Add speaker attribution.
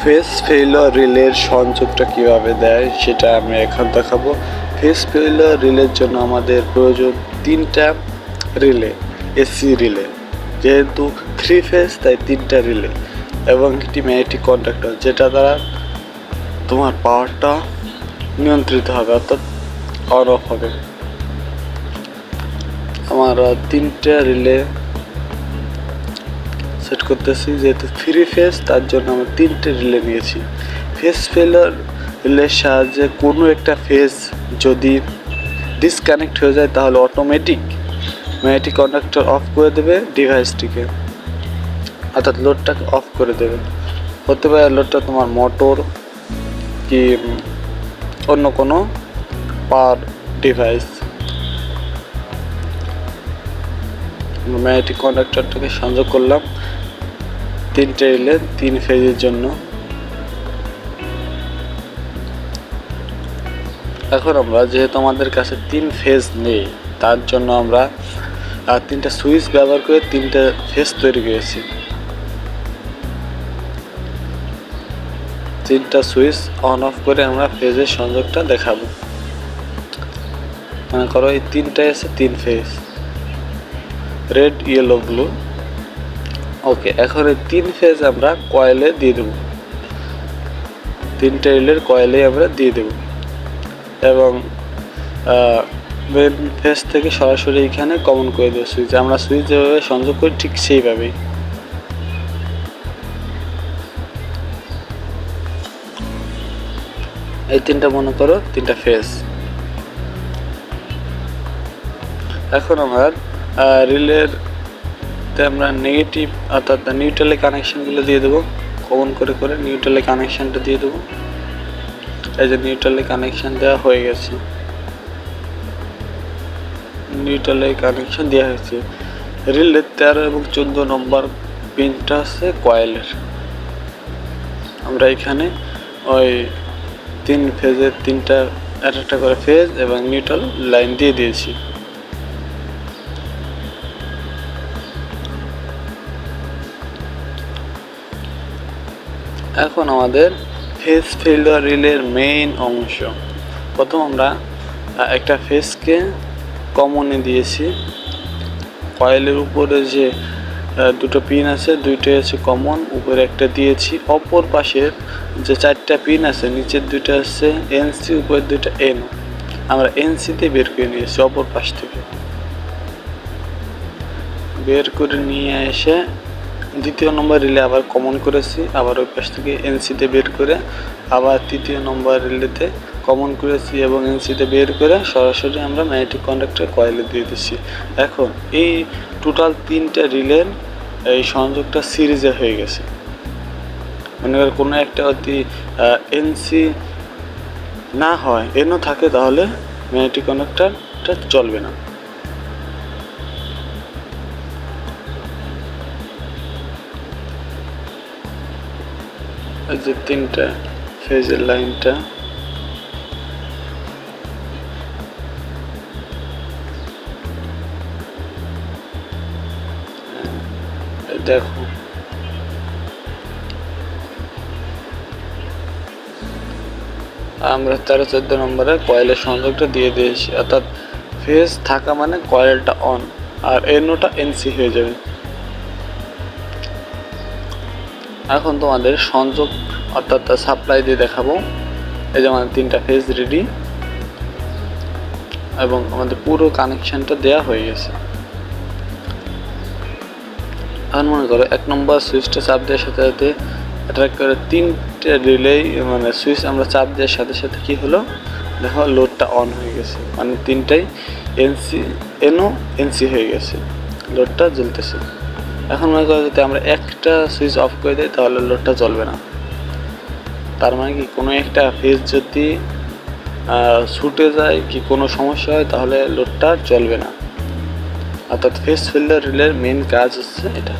Speaker 1: Face failure রিলের সংযোগটা কীভাবে দেয়, সেটা আমি এখন দেখাবো। ফেস ফেইলর রিলের জন্য আমাদের প্রয়োজন তিনটা রিলে এসি রিলে যেহেতু থ্রি ফেস তাই তিনটা রিলে এবং একটি ম্যাগনেটিক কন্ডাক্টর যেটা দ্বারা তোমার পাওয়ারটা নিয়ন্ত্রিত হবে, অর্থাৎ অন অফ হবে। আমার তিনটা রিলে সেট করতেছি, যেহেতু ফ্রি ফেস তার জন্য আমরা তিনটে রিলে নিয়েছি। ফেস ফেলার রিলের সাহায্যে কোনো একটা ফেস যদি ডিসকানেক্ট হয়ে যায়, তাহলে অটোমেটিক ম্যাগনেটিক কন্ডাক্টর অফ করে দেবে ডিভাইসটিকে অর্থাৎ লোডটাকে অফ করে দেবে। হতে পারে লোডটা তোমার মোটর কি অন্য কোনো পাওয়ার ডিভাইস ম্যাগনেটিক কন্ডাক্টরটাকে সংযোগ করলাম। তিনটে রিলে তিন ফেজের জন্য। এখন আমরা যেহেতু আমাদের কাছে তিন ফেজ নেই তার জন্য আমরা আহ, তিনটা সুইচ ব্যবহার করে তিনটা ফেজ তৈরি করেছি। তিনটা সুইচ অন অফ করে আমরা ফেজের সংযোগটা দেখাবো। মনে করো এই তিনটাই আছে তিন phase red yellow blue okay এখন এই তিন ফেজ আমরা কয়েলে দিয়ে দেবো। তিনটে রিলের কয়েলে আমরা দিয়ে দেবো। এবং মেন ফেজ থেকে সরাসরি এখানে কমন করে দেবো সুইচ আমরা সুইচ যেভাবে সংযোগ করি ঠিক সেইভাবেই। এই তিনটা মনে করো, তিনটা ফেজ এখন আমার রিলের আমরা নেগেটিভ অর্থাৎ নিউট্রালে কানেকশানগুলো দিয়ে দেবো। কমন করে করে নিউট্রালে কানেকশানটা দিয়ে দেবো। এই যে নিউট্রালে কানেকশান দেওয়া হয়ে গেছে। নিউট্রালে কানেকশান দেওয়া হয়েছে। রিলের তেরো এবং চোদ্দ নম্বর পিনটা আছে কয়েলের আমরা এখানে ওই তিন ফেজের তিনটা এক একটা করে ফেজ এবং নিউট্রাল লাইন দিয়ে দিয়েছি। এখন আমাদের ফেস ফিল্ডার রিলের মেইন অংশ। প্রথম আমরা একটা ফেসকে কমনে দিয়েছি। কয়েলের উপরে যে দুটো পিন আছে, দুইটাই আছে কমন উপরে একটা দিয়েছি। অপর পাশের যে চারটা পিন আছে, নিচের দুইটা আছে এনসি উপরের দুইটা এন আমরা এনসিতে বের করে নিয়েছি অপর পাশ থেকে। বের করে নিয়ে এসে দ্বিতীয় নম্বর রিলে আবার কমন করেছি, আবার ওই পাশ থেকে এনসিতে বের করে আবার তৃতীয় নম্বর রিলেতে কমন করেছি এবং এনসিতে বের করে সরাসরি আমরা ম্যাগনেটিক কন্ডাক্টর কয়েলে দিয়ে দিচ্ছি। এখন এই টোটাল তিনটা রিলের এই সংযোগটা সিরিজে হয়ে গেছে। মনে কর কোনো একটা অতি এনসি না হয় এনও থাকে তাহলে ম্যাগনেটিক কন্ডাক্টরটা চলবে না। যে তিনটা ফেজের লাইনটা। দেখো। আমরা তেরো চোদ্দ নম্বরে কয়েলের সংযোগটা দিয়ে দিয়েছি, অর্থাৎ ফেজ থাকা মানে কয়েলটা অন আর এনওটা এনসি হয়ে যাবে। এখন তোমাদের সংযোগ, অর্থাৎ সাপ্লাই দিয়ে দেখাবো। এই যে আমাদের তিনটা ফেজ রেডি এবং আমাদের পুরো কানেকশনটা দেয়া হয়ে গেছে। এখন মনে করো, এক নম্বর সুইচটা চাপ দেওয়ার সাথে সাথে অ্যাট্রাক্ট করে তিনটে রিলেই মানে সুইচ আমরা চাপ দেওয়ার সাথে সাথে কি হলো? দেখো লোডটা অন হয়ে গেছে। মানে তিনটাই এনসি এনও এনসি হয়ে গেছে। লোডটা জ্বলতেছে। এখন মনে করো যদি আমরা একটা সুইচ অফ করে দিই, তাহলে লোডটা চলবে না। তার মানে কি, কোনো একটা ফেজ যদি ছুটে যায়, কি কোনো সমস্যা হয়, তাহলে লোডটা চলবে না। অর্থাৎ ফেস ফিল্ডার রিলের মেন কাজ হচ্ছে এটা।